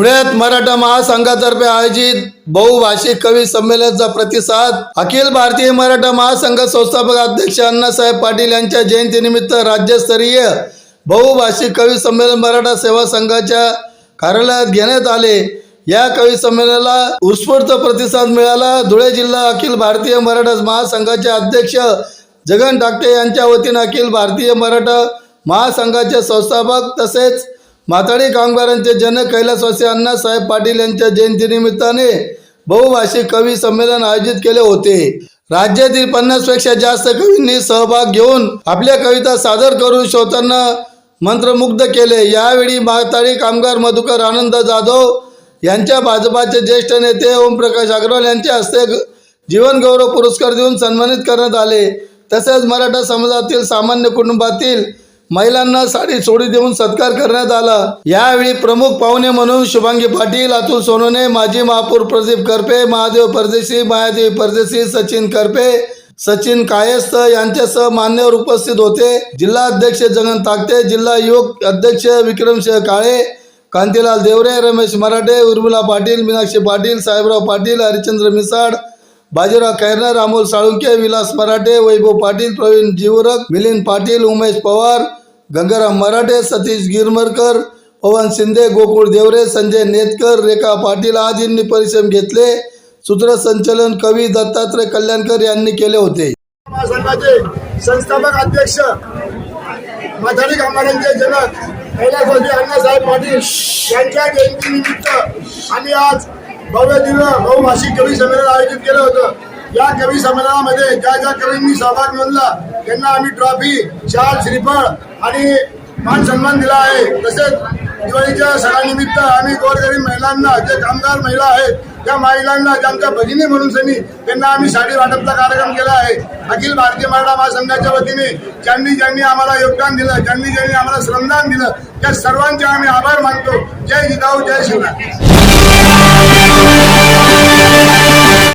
धुळ्यात मराठा महासंघातर्फे आयोजित बहुभाषिक कवी संमेलनाचा प्रतिसाद. अखिल भारतीय मराठा महासंघ संस्थापक अध्यक्ष अण्णासाहेब पाटील यांच्या जयंतीनिमित्त राज्यस्तरीय बहुभाषिक कवी संमेलन मराठा सेवा संघाच्या कार्यालयात घेण्यात आले. या कवी संमेलनाला उत्स्फूर्त प्रतिसाद मिळाला. धुळे जिल्हा अखिल भारतीय मराठा महासंघाचे अध्यक्ष जगन डाकटे यांच्या वतीनं अखिल भारतीय मराठा महासंघाचे संस्थापक तसेच माथाडी कामगारांचे जनक कैलासवासी अण्णासाहेब पाटील यांच्या जयंतीनिमित्ताने बहुभाषिक कवी संमेलन आयोजित केले होते. राज्यातील पन्नासपेक्षा जास्त कवींनी सहभाग घेऊन आपल्या कविता सादर करून श्रोतांना मंत्रमुग्ध केले. यावेळी माथाडी कामगार मधुकर आनंद जाधव यांच्या भाजपाचे ज्येष्ठ नेते ओमप्रकाश अग्रवाल यांच्या हस्ते जीवनगौरव पुरस्कार देऊन सन्मानित करण्यात आले. तसेच मराठा समाजातील सामान्य कुटुंबातील महिलांना साडी सोडी देऊन सत्कार करण्यात आला. यावेळी प्रमुख पाहुणे म्हणून शुभांगी पाटील अतुल सोनोने माजी महापौर प्रदीप करपे महादेव परदेशी मायादेवी परदेशी सचिन करपे सचिन कायस्थ यांच्यासह मान्यवर उपस्थित होते. जिल्हा अध्यक्ष जगन ताकते जिल्हा युवक अध्यक्ष विक्रमसिंह काळे कांतीलाल देवरे रमेश मराठे उर्मिला पाटील मीनाक्षी पाटील साहेबराव पाटील हरिचंद्र मिसाड बाजीराव कैरनर अमोल साळुंके विलास मराठे वैभव पाटील प्रवीण जीवरक मिलिंद पाटील उमेश पवार गंगाराम मराठे सतीश गिरमरकर पवन शिंदे गोकुळ देवरे संजय नेतकर रेखा पाटील आदींनी परिश्रम घेतले. सूत्रसंचलन कवी दत्तात्रय कल्याणकर यांनी केले होते. महासंघाचे संस्थापक अध्यक्ष माथाडी कामगारांचे जनक कैलासवासी अण्णासाहेब पाटील यांच्या जयंतीनिमित्त आम्ही आज भव्य दिव्य बहुभाषिक कवी संमेलन आयोजित केलं होतं. या कवी संमेलनामध्ये ज्या ज्या कवींनी सहभाग नोंदला त्यांना आम्ही ट्रॉफी शाल श्रीफळ आणि मान सन्मान दिला आहे. तसेच दिवाळीच्या सणानिमित्त आम्ही गोरगरीब महिलांना जे कामगार महिला आहेत त्या महिलांना ज्यांच्या भगिनी म्हणून सनी त्यांना आम्ही साडी वाटपचा कार्यक्रम केला आहे. अखिल भारतीय मराठा महासंघाच्या वतीने ज्यांनी ज्यांनी आम्हाला योगदान दिलं ज्यांनी ज्यांनी आम्हाला श्रमदान दिलं त्या सर्वांचे आम्ही आभार मानतो. जय जिजाऊ जय शिवराय.